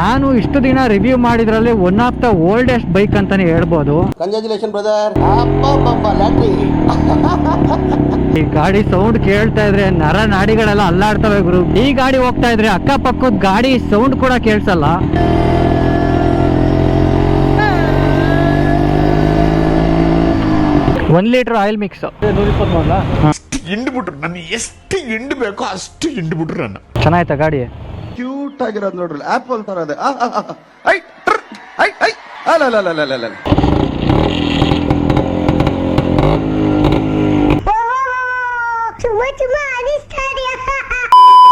ನಾನು ಇಷ್ಟು ದಿನ review ಮಾಡಿದ್ರಲ್ಲಿ one of the oldest bike ಅಂತಾನೆ ಹೇಳ್ಬೋದು. ಕಂಗ್ರಾಚುಲೇಷನ್ ಬ್ರದರ್ ಈ ಗಾಡಿ ಸೌಂಡ್ ಕೇಳ್ತಾ ಇದ್ರೆ ನರ ನಾಡಿಗಳೆಲ್ಲ ಅಲ್ಲಾಡ್ತವೆ ಗುರು. ಈ ಗಾಡಿ ಹೋಗ್ತಾ ಇದ್ರೆ ಅಕ್ಕಪಕ್ಕದ ಗಾಡಿ ಸೌಂಡ್ ಕೂಡ ಕೇಳಿಸಲ್ಲ. ಒನ್ ಲೀಟರ್ ಆಯಿಲ್ ಮಿಕ್ಸ್ ಹಿಂಡ್ಬಿಟ್ರು. ನನಗೆ ಎಷ್ಟು ಹಿಂಡ್ ಬೇಕೋ ಅಷ್ಟು ಹಿಂಡ್ಬಿಟ್ರು ನನ್ನ. ಚೆನ್ನಾಯ್ತಾ ಗಾಡಿ? ಆಗಿರೋದು ನೋಡ್ರಿ ಆಪಲ್ ತರ ಆ. ಐ, ಟ್ರ್, ಐ, ಐ. ಅಲ್ಲ ಅಲ್ಲ ಅಲ್ಲ ಅಲ್ಲ ಅಲ್ಲ ಅನಿಸ್ತಾ ಇದೆಯಾ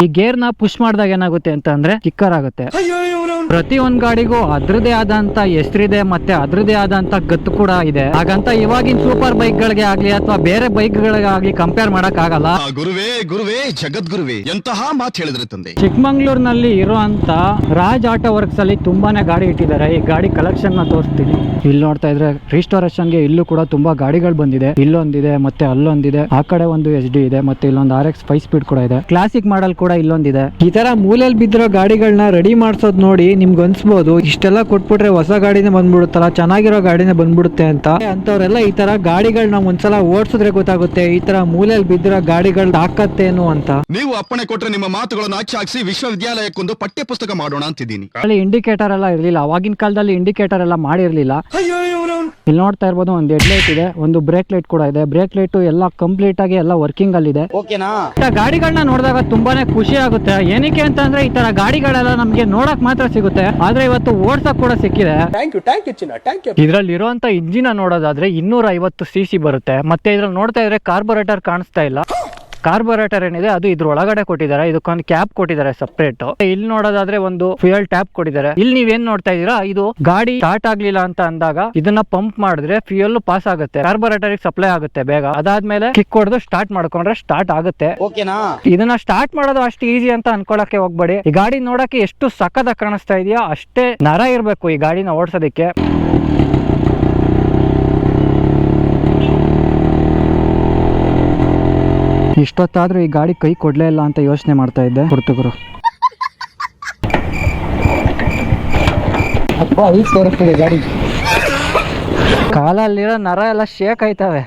ಈ ಗೇರ್ನ ಪುಷ್ ಮಾಡಿದಾಗ ಏನಾಗುತ್ತೆ ಅಂತ ಅಂದ್ರೆ ಕಿಕ್ಕರ್ ಆಗುತ್ತೆ ಪ್ರತಿ ಒಂದ್ ಗಾಡಿಗೂ ಅದ್ರದೇ ಆದಂತ ಹೆಸರಿದೆ ಮತ್ತೆ ಅದ್ರದೇ ಆದಂತ ಗತ್ತು ಕೂಡ ಇದೆ. ಹಾಗಂತ ಇವಾಗಿನ ಸೂಪರ್ ಬೈಕ್ ಗಳಿಗೆ ಆಗ್ಲಿ ಅಥವಾ ಬೇರೆ ಬೈಕ್ ಗಳಿಗೆ ಆಗ್ಲಿ ಕಂಪೇರ್ ಮಾಡಕ್ ಆಗಲ್ಲ. ಗುರುವೇ ಗುರುವೇ ಜಗದ್ಗುರುವೇ ಎಂತಹ ಮಾತು ಹೇಳಿದ್ರೆ ತಂದೆ. ಚಿಕ್ಕಮಂಗ್ಳೂರ್ನಲ್ಲಿ ಇರುವಂತ ರಾಜ್ ಆಟೋ ವರ್ಕ್ಸ್ ಅಲ್ಲಿ ತುಂಬಾನೇ ಗಾಡಿ ಇಟ್ಟಿದ್ದಾರೆ. ಈ ಗಾಡಿ ಕಲೆಕ್ಷನ್ನ ತೋರಿಸ್ತೀನಿ. ಇಲ್ಲಿ ನೋಡ್ತಾ ಇದ್ರೆ ರಿಸ್ಟೋರೇಷನ್ಗೆ ಇಲ್ಲೂ ಕೂಡ ತುಂಬಾ ಗಾಡಿಗಳು ಬಂದಿದೆ. ಇಲ್ಲೊಂದಿದೆ ಮತ್ತೆ ಅಲ್ಲೊಂದಿದೆ. ಆ ಕಡೆ ಒಂದು ಎಚ್ ಡಿ ಇದೆ ಮತ್ತೆ ಇಲ್ಲೊಂದು ಆರ್ ಎಕ್ಸ್ ಫೈವ್ ಸ್ಪೀಡ್ ಕೂಡ ಇದೆ. ಕ್ಲಾಸಿಕ್ ಮಾಡಲ್ ಕೂಡ ಇಲ್ಲೊಂದಿದೆ. ಈ ತರ ಮೂಲೆಯಲ್ಲಿ ಬಿದ್ದಿರೋ ಗಾಡಿಗಳನ್ನ ರೆಡಿ ಮಾಡ್ಸೋದ್ ನೋಡಿ ನಿಮ್ಗೆ ಅನ್ಸ್ಬೋದು ಇಷ್ಟೆಲ್ಲ ಕೊಟ್ಬಿಟ್ರೆ ಹೊಸ ಗಾಡಿನೇ ಬಂದ್ಬಿಡುತ್ತಲ್ಲ ಚೆನ್ನಾಗಿರೋ ಗಾಡಿನೇ ಬಂದ್ಬಿಡುತ್ತೆ ಅಂತ. ಅಂತವ್ರೆಲ್ಲ ಈ ತರ ಗಾಡಿಗಳನ್ನ ಒಂದ್ಸಲ ಓಡಿಸಿದ್ರೆ ಗೊತ್ತಾಗುತ್ತೆ ಈ ತರ ಮೂಲೆಯಲ್ಲಿ ಬಿದ್ದಿರೋ ಗಾಡಿಗಳು ತಾಕತ್ತೇನು ಅಂತ. ನೀವು ಅಪ್ಪಣೆ ಕೊಟ್ರೆ ನಿಮ್ಮ ಮಾತುಗಳನ್ನು ಅಚ್ಚಾಕ್ಸಿ ವಿಶ್ವವಿದ್ಯಾಲಯಕ್ಕೊಂದು ಪಠ್ಯ ಪುಸ್ತಕ ಮಾಡೋಣ ಅಂತಿದ್ದೀನಿ. ಅಲ್ಲಿ ಇಂಡಿಕೇಟರ್ ಎಲ್ಲ ಇರ್ಲಿಲ್ಲ ಅವಾಗಿನ ಕಾಲದಲ್ಲಿ ಇಂಡಿಕೇಟರ್ ಎಲ್ಲ ಮಾಡಿರ್ಲಿಲ್ಲ. ಇಲ್ಲಿ ನೋಡ್ತಾ ಇರ್ಬೋದು ಒಂದು ಹೆಡ್ ಲೈಟ್ ಇದೆ ಒಂದು ಬ್ರೇಕ್ ಲೈಟ್ ಕೂಡ ಇದೆ. ಬ್ರೇಕ್ ಲೈಟ್ ಎಲ್ಲ ಕಂಪ್ಲೀಟ್ ಆಗಿ ಎಲ್ಲ ವರ್ಕಿಂಗ್ ಅಲ್ಲಿ ಇದೆ ಓಕೆನಾ ಗಾಡಿಗಳನ್ನ ನೋಡಿದಾಗ ತುಂಬಾನೇ ಖುಷಿ ಆಗುತ್ತೆ. ಏನಕ್ಕೆ ಅಂತಂದ್ರೆ ಈ ತರ ಗಾಡಿಗಳೆಲ್ಲ ನಮ್ಗೆ ನೋಡಕ್ ಮಾತ್ರ ಸಿಗುತ್ತೆ. ಆದ್ರೆ ಇವತ್ತು ಓಡ್ಸಕ್ ಕೂಡ ಸಿಕ್ಕಿದೆ. ಇದ್ರಲ್ಲಿ ಇರುವಂತ ಇಂಜಿನ ನೋಡೋದಾದ್ರೆ ಇನ್ನೂರ ಐವತ್ತು ಸಿ ಸಿ ಬರುತ್ತೆ. ಮತ್ತೆ ಇದ್ರಲ್ಲಿ ನೋಡ್ತಾ ಇದ್ರೆ ಕಾರ್ಬೊರೇಟರ್ ಕಾಣಿಸ್ತಾ ಇಲ್ಲ. ಕಾರ್ಬೊರೇಟರ್ ಏನಿದೆ ಅದು ಇದ್ರ ಒಳಗಡೆ ಕೊಟ್ಟಿದ್ದಾರೆ. ಇದಕ್ಕೊಂದು ಕ್ಯಾಪ್ ಕೊಟ್ಟಿದ್ದಾರೆ ಸಪ್ರೇಟ್ ಇಲ್ಲಿ ನೋಡೋದಾದ್ರೆ ಒಂದು ಫ್ಯೂಯಲ್ ಟ್ಯಾಪ್ ಕೊಟ್ಟಿದ್ದಾರೆ. ಇಲ್ಲಿ ನೀವೇನ್ ನೋಡ್ತಾ ಇದೀರಾ ಇದು ಗಾಡಿ ಸ್ಟಾರ್ಟ್ ಆಗ್ಲಿಲ್ಲ ಅಂತ ಅಂದಾಗ ಇದನ್ನ ಪಂಪ್ ಮಾಡಿದ್ರೆ ಫ್ಯೂಯಲ್ ಪಾಸ್ ಆಗುತ್ತೆ. ಕಾರ್ಬೋರೇಟರ್ ಸಪ್ಲೈ ಆಗುತ್ತೆ ಬೇಗ. ಅದಾದ್ಮೇಲೆ ಕಿಕ್ ಹೊಡೆದು ಸ್ಟಾರ್ಟ್ ಮಾಡ್ಕೊಂಡ್ರೆ ಸ್ಟಾರ್ಟ್ ಆಗುತ್ತೆ. ಇದನ್ನ ಸ್ಟಾರ್ಟ್ ಮಾಡೋದು ಅಷ್ಟು ಈಸಿ ಅಂತ ಅನ್ಕೊಳಕ್ಕೆ ಹೋಗ್ಬೇಡಿ. ಈ ಗಾಡಿ ನೋಡಕ್ಕೆ ಎಷ್ಟು ಸಖದ ಕಾಣಿಸ್ತಾ ಇದೆಯಾ ಅಷ್ಟೇ ನರ ಇರ್ಬೇಕು ಈ ಗಾಡಿನ ಓಡಿಸೋದಕ್ಕೆ. ಇಷ್ಟೊತ್ತಾದ್ರೂ ಈ ಗಾಡಿ ಕೈ ಕೊಡ್ಲೇ ಇಲ್ಲ ಅಂತ ಯೋಚನೆ ಮಾಡ್ತಾ ಇದ್ದೆ. ಹುರ್ತುಗರು ಗಾಡಿ? ಕಾಲಲ್ಲಿರೋ ನರ ಎಲ್ಲ ಶೇಕ್ ಆಯ್ತವೆ.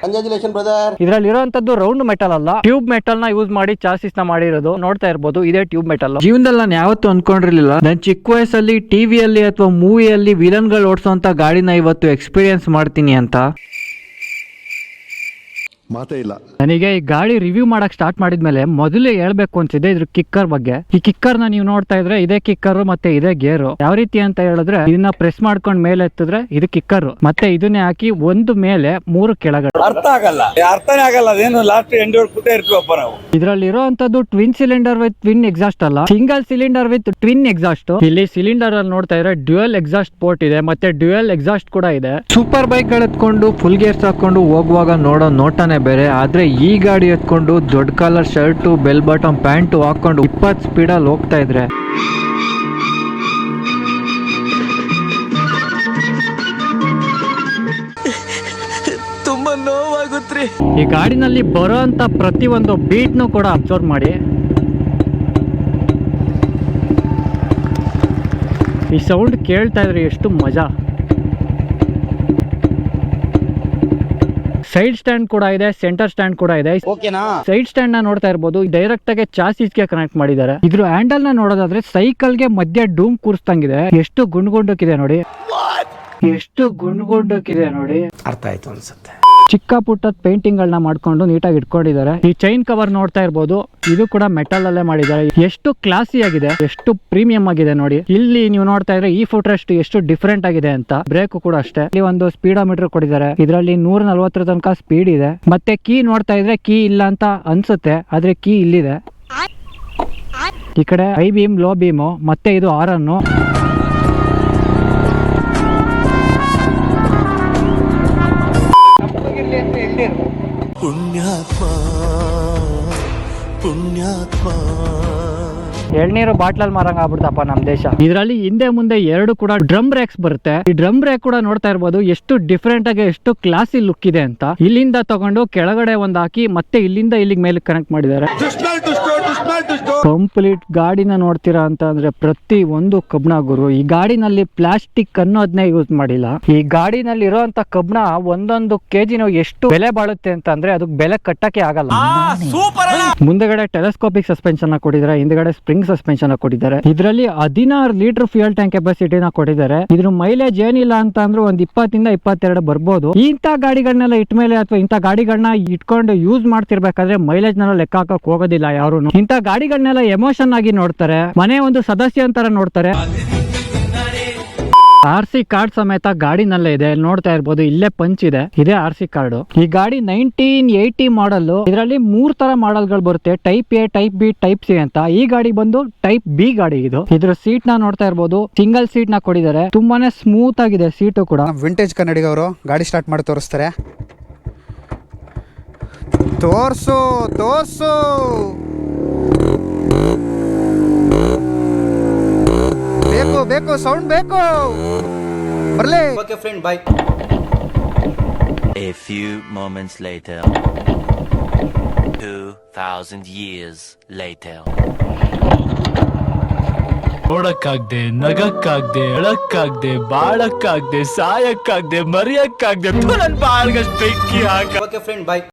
ಇದ್ರಲ್ಲಿ ಇರುವಂತದ್ದು ರೌಂಡ್ ಮೆಟಲ್ ಅಲ್ಲ. ಟ್ಯೂಬ್ ಮೆಟಲ್ನ ಯೂಸ್ ಮಾಡಿ ಚಾಸಿಸ್ನ ಮಾಡಿರೋದು. ನೋಡ್ತಾ ಇರ್ಬೋದು ಇದೇ ಟ್ಯೂಬ್ ಮೆಟಲ್ ಜೀವನದಲ್ಲಿ ನಾನು ಯಾವತ್ತೂ ಅನ್ಕೊಂಡಿರ್ಲಿಲ್ಲ. ನಾನು ಚಿಕ್ಕ ವಯಸ್ಸಲ್ಲಿ ಟಿವಿಯಲ್ಲಿ ಅಥವಾ ಮೂವಿಯಲ್ಲಿ ವಿಲನ್ಗಳು ಓಡಿಸುವಂತ ಗಾಡಿನ ಇವತ್ತು ಎಕ್ಸ್ಪೀರಿಯನ್ಸ್ ಮಾಡ್ತೀನಿ ಅಂತ. ಮಾತೇ ಇಲ್ಲ. ನನಗೆ ಈ ಗಾಡಿ ರಿವ್ಯೂ ಮಾಡಕ್ ಸ್ಟಾರ್ಟ್ ಮಾಡಿದ್ಮೇಲೆ ಮೊದಲೇ ಹೇಳ್ಬೇಕು ಅನ್ಸಿದೆ ಇದ್ರ ಕಿಕ್ಕರ್ ಬಗ್ಗೆ. ಈ ಕಿಕ್ಕರ್ನ ನೀವು ನೋಡ್ತಾ ಇದ್ರೆ ಇದೇ ಕಿಕ್ಕರ್ ಮತ್ತೆ ಇದೇ ಗೇರ್ ಯಾವ ರೀತಿ ಅಂತ ಹೇಳಿದ್ರೆ ಇದನ್ನ ಪ್ರೆಸ್ ಮಾಡ್ಕೊಂಡ್ ಮೇಲೆ ಎತ್ತಿದ್ರೆ ಇದು ಕಿಕ್ಕರ್ ಮತ್ತೆ ಇದನ್ನೇ ಹಾಕಿ ಒಂದು ಮೇಲೆ ಮೂರು ಕೆಳಗಡೆ. ಅರ್ಥ ಆಗಲ್ಲ. ಅರ್ಥನೇ ಆಗಲ್ಲ. ಅದೇನು ಲಾಸ್ಟ್ ಎಂಡ್ ಇರ್ತೀವಿ ಇರ್ತೀವಪ್ಪ ನಾವು. ಇದ್ರಲ್ಲಿ ಇರುವಂತದ್ದು twin cylinder with twin exhaust ಅಲ್ಲ. Single cylinder with twin exhaust ಇಲ್ಲಿ ಸಿಲಿಂಡರ್ ಅಲ್ಲಿ ನೋಡ್ತಾ ಇದ್ರೆ ಡ್ಯುಯಲ್ ಎಕ್ಸಾಸ್ಟ್ ಪೋರ್ಟ್ ಇದೆ. ಮತ್ತೆ ಡ್ಯುಯಲ್ ಎಕ್ಸಾಸ್ಟ್ ಕೂಡ ಇದೆ. ಸೂಪರ್ ಬೈಕ್ಗಳು ಎತ್ಕೊಂಡು ಫುಲ್ ಗೇರ್ಸ್ ಹಾಕೊಂಡು ಹೋಗುವಾಗ ನೋಡೋ ನೋಟನೇ ಬೇರೆ ಆದ್ರೆ ಈ ಗಾಡಿ ಎತ್ಕೊಂಡು ದೊಡ್ಡ collar shirt bell bottom pant ಹಾಕೊಂಡು ಇಪ್ಪತ್ ಸ್ಪೀಡಲ್ಲಿ ಹೋಗ್ತಾ ಇದ್ರೆ. ತುಂಬಾ ನೋವಾಗುತ್ತೆ ಈ ಗಾಡಿನಲ್ಲಿ ಬರೋಂತ ಪ್ರತಿ ಒಂದು ಬೀಟ್ನು ಕೂಡ ಅಬ್ಸರ್ವ್ ಮಾಡಿ. ಈ ಸೌಂಡ್ ಕೇಳ್ತಾ ಇದ್ರೆ ಎಷ್ಟು ಮಜಾ. ಸೈಡ್ ಸ್ಟ್ಯಾಂಡ್ ಕೂಡ ಇದೆ ಸೆಂಟರ್ ಸ್ಟ್ಯಾಂಡ್ ಕೂಡ ಇದೆ. ಓಕೆನಾ? ಸೈಡ್ ಸ್ಟ್ಯಾಂಡ್ನ ನೋಡ್ತಾ ಇರಬಹುದು ಡೈರೆಕ್ಟ್ ಆಗಿ ಚಾಸಿಸ್ಗೆ ಕನೆಕ್ಟ್ ಮಾಡಿದ್ದಾರೆ. ಇದ್ರ ಹ್ಯಾಂಡಲ್ನ ನೋಡೋದಾದ್ರೆ ಸೈಕಲ್ಗೆ ಮಧ್ಯ ಡೂಮ್ ಕೂರಿಸ್ದಂಗಿದೆ. ಎಷ್ಟು ಗುಂಡ್ಗೊಂಡಕ್ಕಿದೆ ನೋಡಿ. ಎಷ್ಟು ಗುಂಡ್ಗೊಂಡಕ್ಕಿದೆ ನೋಡಿ. ಅರ್ಥ ಆಯ್ತು ಅನ್ಸುತ್ತೆ. ಚಿಕ್ಕ ಪುಟ್ಟ ಪೇಂಟಿಂಗ್ ಗಳನ್ನ ಮಾಡ್ಕೊಂಡು ನೀಟಾಗಿ ಇಟ್ಕೊಂಡಿದ್ದಾರೆ. ಈ ಚೈನ್ ಕವರ್ ನೋಡ್ತಾ ಇರ್ಬೋದು. ಇದು ಕೂಡ ಮೆಟಲ್ ಅಲ್ಲೇ ಮಾಡಿದ್ದಾರೆ. ಎಷ್ಟು ಕ್ಲಾಸಿ ಆಗಿದೆ, ಎಷ್ಟು ಪ್ರೀಮಿಯಂ ಆಗಿದೆ ನೋಡಿ. ಇಲ್ಲಿ ನೀವು ನೋಡ್ತಾ ಇದ್ರೆ ಈ ಫೋಟೋ ರೆಸ್ಟ್ ಎಷ್ಟು ಡಿಫ್ರೆಂಟ್ ಆಗಿದೆ ಅಂತ. ಬ್ರೇಕ್ ಕೂಡ ಅಷ್ಟೇ. ಇಲ್ಲಿ ಒಂದು ಸ್ಪೀಡೋಮೀಟರ್ ಕೊಟ್ಟಿದ್ದಾರೆ. ಇದರಲ್ಲಿ ನೂರ ನಲ್ವತ್ತರ ತನಕ ಸ್ಪೀಡ್ ಇದೆ. ಮತ್ತೆ ಕೀ ನೋಡ್ತಾ ಇದ್ರೆ ಕೀ ಇಲ್ಲ ಅಂತ ಅನ್ಸುತ್ತೆ. ಆದ್ರೆ ಕೀ ಇಲ್ಲಿದೆ. ಈ ಕಡೆ ಐ ಬೀಮ್, ಲೋ ಬೀಮು, ಮತ್ತೆ ಇದು ಆರ್ ಪುಣ್ಯಾತ್ಮ ಪುಣ್ಯಾತ್ಮ. ಎಳ್ನೀರು ಬಾಟ್ಲಲ್ಲಿ ಮಾರಂಗ ಆಗ್ಬಿಡ್ತಪ್ಪ ನಮ್ಮ ದೇಶ. ಇದರಲ್ಲಿ ಹಿಂದೆ ಮುಂದೆ ಎರಡು ಕೂಡ ಡ್ರಮ್ ಬ್ರೇಕ್ಸ್ ಬರುತ್ತೆ. ಈ ಡ್ರಮ್ ಬ್ರೇಕ್ ಕೂಡ ನೋಡ್ತಾ ಇರ್ಬೋದು ಎಷ್ಟು ಡಿಫ್ರೆಂಟ್ ಆಗಿ ಎಷ್ಟು ಕ್ಲಾಸಿ ಲುಕ್ ಇದೆ ಅಂತ. ಇಲ್ಲಿಂದ ತಗೊಂಡು ಕೆಳಗಡೆ ಒಂದು ಹಾಕಿ ಮತ್ತೆ ಇಲ್ಲಿಂದ ಇಲ್ಲಿಗೆ ಮೇಲೆ ಕನೆಕ್ಟ್ ಮಾಡಿದ್ದಾರೆ. ಕಂಪ್ಲೀಟ್ ಗಾಡಿನ ನೋಡ್ತೀರಾ ಅಂತ ಅಂದ್ರೆ ಪ್ರತಿ ಒಂದು ಕಬ್ಣ ಗುರು ಈ ಗಾಡಿನಲ್ಲಿ ಪ್ಲಾಸ್ಟಿಕ್ ಅನ್ನೋದನ್ನೇ ಯೂಸ್ ಮಾಡಿಲ್ಲ. ಈ ಗಾಡಿನಲ್ಲಿ ಇರೋಂತ ಕಬ್ಣ ಒಂದೊಂದು ಕೆಜಿನ ಎಷ್ಟು ಬೆಲೆ ಬಾಳುತ್ತೆ ಅಂತ ಅಂದ್ರೆ ಅದಕ್ಕೆ ಬೆಲೆ ಕಟ್ಟಕ್ಕೆ ಆಗಲ್ಲ. ಮುಂದೆಗಡೆ ಟೆಲಿಸ್ಕೋಪಿಕ್ ಸಸ್ಪೆನ್ಷನ್ ಕೊಟ್ಟಿದ್ದಾರೆ ಹಿಂದ್ಗಡೆ ಸ್ಪ್ರಿಂಗ್ ಸಸ್ಪೆನ್ಷನ್ ಕೊಟ್ಟಿದ್ದಾರೆ. ಇದರಲ್ಲಿ ಹದಿನಾರು ಲೀಟರ್ ಫ್ಯೂಯಲ್ ಟ್ಯಾಂಕ್ ಕೆಪಾಸಿಟಿನ ಕೊಟ್ಟಿದ್ದಾರೆ. ಇದ್ರ ಮೈಲೇಜ್ ಏನಿಲ್ಲ ಅಂತ ಅಂದ್ರೆ ಒಂದ್ ಇಪ್ಪತ್ತಿಂದ ಇಪ್ಪತ್ತೆರಡು ಬರ್ಬೋದು. ಇಂತ ಗಾಡಿಗಳನ್ನೆಲ್ಲ ಇಟ್ಮೇಲೆ ಅಥವಾ ಇಂಥ ಗಾಡಿಗಳನ್ನ ಇಟ್ಕೊಂಡು ಯೂಸ್ ಮಾಡ್ತಿರ್ಬೇಕಾದ್ರೆ ಮೈಲೇಜ್ ನೆಲ್ಲ ಲೆಕ್ಕ ಹಾಕಕ್ ಹೋಗೋದಿಲ್ಲ ಯಾರು ಇಂಥ ಗಾಡಿಗಳನ್ನೆಲ್ಲ ಎಮೋಷನ್ ಆಗಿ ನೋಡ್ತಾರೆ, ಮನೆ ಒಂದು ಸದಸ್ಯ ಅಂತರ ನೋಡ್ತಾರೆ. ಆರ್ ಸಿ ಕಾರ್ಡ್ ಸಮೇತ ಗಾಡಿನಲ್ಲೇ ಇದೆ, ನೋಡ್ತಾ ಇರ್ಬೋದು, ಇಲ್ಲೇ ಪಂಚ್ ಇದೆ, ಇದೇ ಆರ್ ಸಿ ಕಾರ್ಡ್ ಈ ಗಾಡಿ ನೈನ್ಟೀನ್ ಏಯ್ಟಿ ಮಾಡಲ್ ಇದರಲ್ಲಿ ಮೂರ್ ತರ ಮಾಡಲ್ಗಳು ಬರುತ್ತೆ type A type B type C ಅಂತ. ಈ ಗಾಡಿ ಬಂದು ಟೈಪ್ ಬಿ ಗಾಡಿ ಇದು. ಇದ್ರ ಸೀಟ್ನ ನೋಡ್ತಾ ಇರ್ಬೋದು ಸಿಂಗಲ್ ಸೀಟ್ನ ಕೊಡಿದ್ದಾರೆ, ತುಂಬಾನೇ ಸ್ಮೂತ್ ಆಗಿದೆ ಸೀಟು ಕೂಡ. ವಿಂಟೇಜ್ ಕನ್ನಡಿಗವರು ಗಾಡಿ ಸ್ಟಾರ್ಟ್ ಮಾಡಿ ತೋರಿಸ್ತಾರೆ. ತೋರ್ಸು ತೋರ್ಸು. ಬೇಕು ಬೇಕು ಸೌಂಡ್ ಬೇಕು ಬರ್ಲಿ A few moments later. 2,000 years later. ನೋಡಕ್ಕಾಗ್ದೆ ನಗಕ್ಕಾಗ್ದೆ ಅಳಕ್ಕಾಗ್ದೆ ಬಾಳಕ್ಕಾಗ್ದೆ ಸಾಯಕ್ಕಾಗ್ದೆ ಮರಿಯಕ್ಕಾಗ್ದೆ ನನ್ ಬಾಳ್ಗಷ್ಟು ಬೆಂಕಿ ಹಾಕ